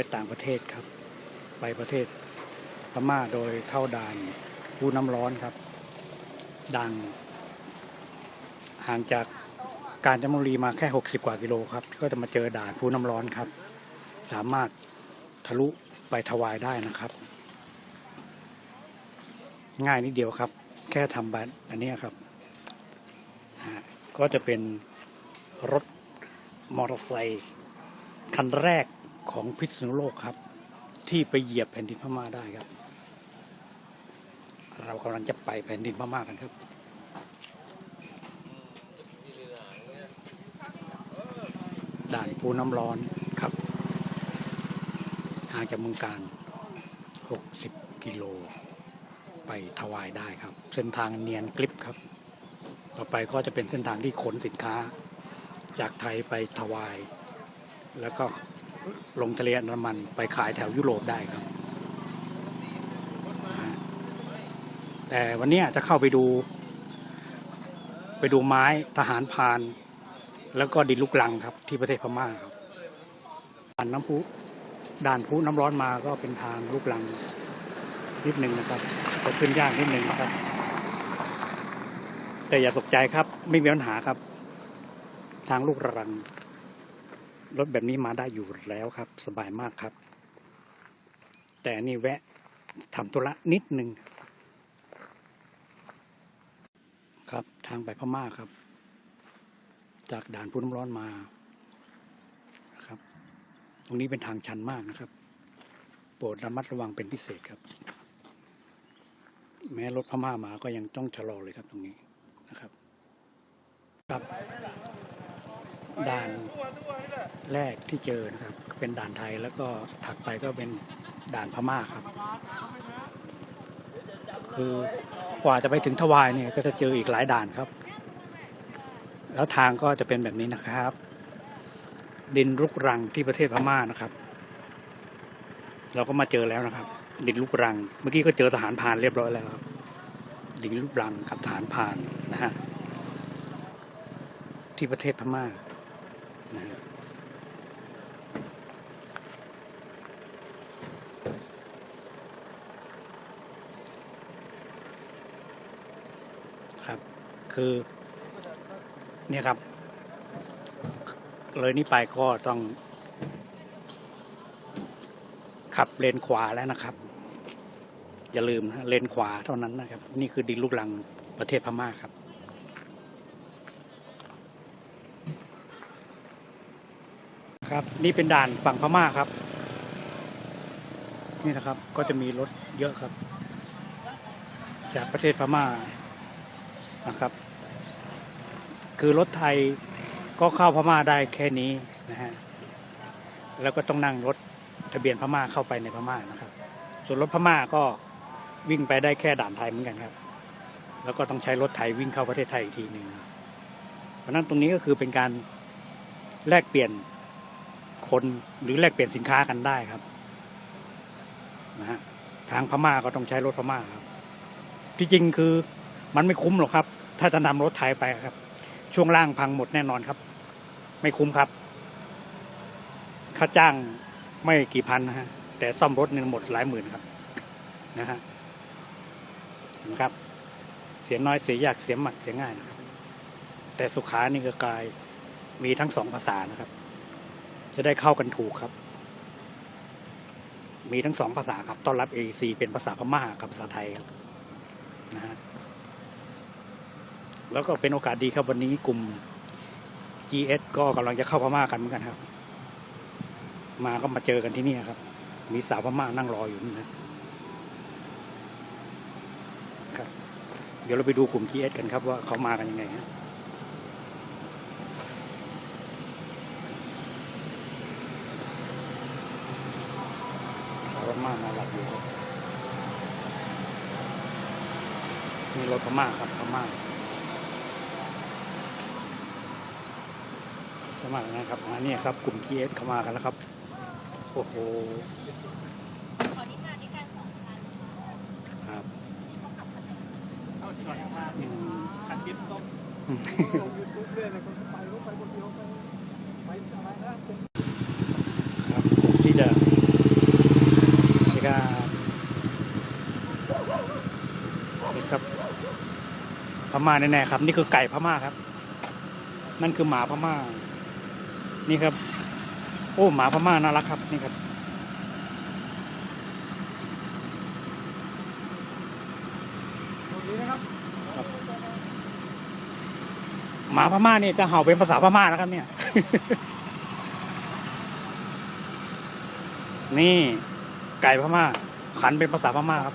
ไปต่างประเทศครับ ไปประเทศพม่าโดยเข้าด่านภูน้ำร้อนครับด่านห่างจากกาญจนบุรีมาแค่ 60 กว่ากิโลครับ ก็จะมาเจอด่านภูน้ำร้อนครับ สามารถทะลุไปถวายได้นะครับ ง่ายนิดเดียวครับ แค่ทำบัตรอันนี้ครับก็จะเป็นรถมอเตอร์ไซค์คันแรก ของพิษณุโลกครับ ที่ไปเหยียบแผ่นดินพม่าได้ครับ เรากำลังจะไปแผ่นดินพม่ากันครับด่านภูน้ำร้อนครับห่างจากเมืองการ 60 กิโล ไปถวายได้ครับ เส้นทางเนียนกลิบครับ ต่อไปก็จะเป็นเส้นทางที่ขนสินค้า จากไทยไปถวาย แล้วก็ ลงทะเลอันดามันไปขายแถวยุโรปได้ครับ แต่วันนี้จะเข้าไปดู ไปดูไม้ทหารพาน แล้วก็ดินลูกลังครับ ที่ประเทศพม่าครับด่านน้ำพุด่านพุน้ำร้อนมาก็เป็นทางลูกลังนิดหนึ่งนะครับจะขึ้นยากนิดหนึ่งนะครับ แต่อย่าตกใจครับไม่มีปัญหาครับ ทางลูกรัง รถแบบนี้มาได้อยู่แล้วครับ สบายมากครับ แต่นี่แวะทำธุระนิดหนึ่งครับทางไปพม่าครับ จากด่านพุน้ำร้อนมานะครับ ตรงนี้เป็นทางชันมากนะครับ โปรดระมัดระวังเป็นพิเศษครับ แม้รถพม่ามาก็ยังต้องชะลอเลยครับตรงนี้นะครับ ครับ ด่านแรกที่เจอนะครับ เป็นด่านไทยแล้วก็ถัดไปก็เป็นด่านพม่าครับ คือกว่าจะไปถึงทวายเนี่ยก็จะเจออีกหลายด่านครับ แล้วทางก็จะเป็นแบบนี้นะครับ ดินลุกรังที่ประเทศพม่านะครับ เราก็มาเจอแล้วนะครับ ดินลุกรัง เมื่อกี้ก็เจอทหารพรานเรียบร้อยแล้วครับ ดินลุกรังกับทหารพรานนะฮะที่ประเทศพม่า ครับ คือเนี่ยครับ เลยนี่ไปก็ต้อง ขับเลนขวาแล้วนะครับ อย่าลืมนะเลนขวาเท่านั้นนะครับ นี่คือดินลูกลังประเทศพม่าครับ ครับ นี่เป็นด่านฝั่งพม่าครับ นี่นะครับก็จะมีรถเยอะครับ จากประเทศพม่านะครับ คือรถไทยก็เข้าพม่าได้แค่นี้นะฮะแล้วก็ต้องนั่งรถทะเบียนพม่าเข้าไปในพม่านะครับ ส่วนรถพม่าก็วิ่งไปได้แค่ด่านไทยเหมือนกันครับ แล้วก็ต้องใช้รถไทยวิ่งเข้าประเทศไทยอีกทีหนึ่งเพราะฉะนั้นตรงนี้ก็คือเป็นการแลกเปลี่ยน คนหรือแลกเปลี่ยนสินค้ากันได้ครับนะฮะทางพม่าก็ต้องใช้รถพม่าครับ ที่จริงคือมันไม่คุ้มหรอกครับ ถ้าจะนำรถไทยไปครับ ช่วงล่างพังหมดแน่นอนครับ ไม่คุ้มครับ ค่าจ้างไม่กี่พันนะฮะแต่ซ่อมรถเนี่ยหมดหลายหมื่นครับนะฮะนะครับ เสียน้อยเสียยากเสียหมัดเสียง่ายนะครับ แต่สุขานี่ก็กลายมีทั้งสองภาษานะครับ จะได้เข้ากันถูกครับ มีทั้งสองภาษาครับต้อนรับ AEC เป็นภาษาพม่ากับภาษาไทยครับนะฮะแล้วก็เป็นโอกาสดีครับวันนี้กลุ่ม GS ก็กำลังจะเข้าพม่ากันเหมือนกันครับ มาก็มาเจอกันที่นี่ครับ มีสาวพม่านั่งรออยู่นี่นะครับ เดี๋ยวเราไปดูกลุ่ม GS กันครับว่าเขามากันยังไงฮะ สาวพม่ามาหลับอยู่ครับมีรถพม่าครับพม่าเข้ามาแล้วนะครับอันนี้ครับ กลุ่ม TS เข้ามากันแล้วครับ โอ้โหขอนิการนิการสองคันครับที่เขาขับคันไหนอืมขันทิพย์ต้มอืมลงยูทูบเลยนะคนไปรถไปคนเดียวไปไปอะไรนะเป็น ครับกลุ่มที่จะ ม่าแน่ๆครับ นี่คือไก่พม่าครับ นั่นคือหมาพม่า นี่ครับ โอ้หมาพม่าน่ารักครับ นี่ครับตรงนี้นะครับหมาพม่านี่จะเห่าเป็นภาษาพม่านะครับ เนี่ย นี่ไก่พม่าขันเป็นภาษาพม่าครับ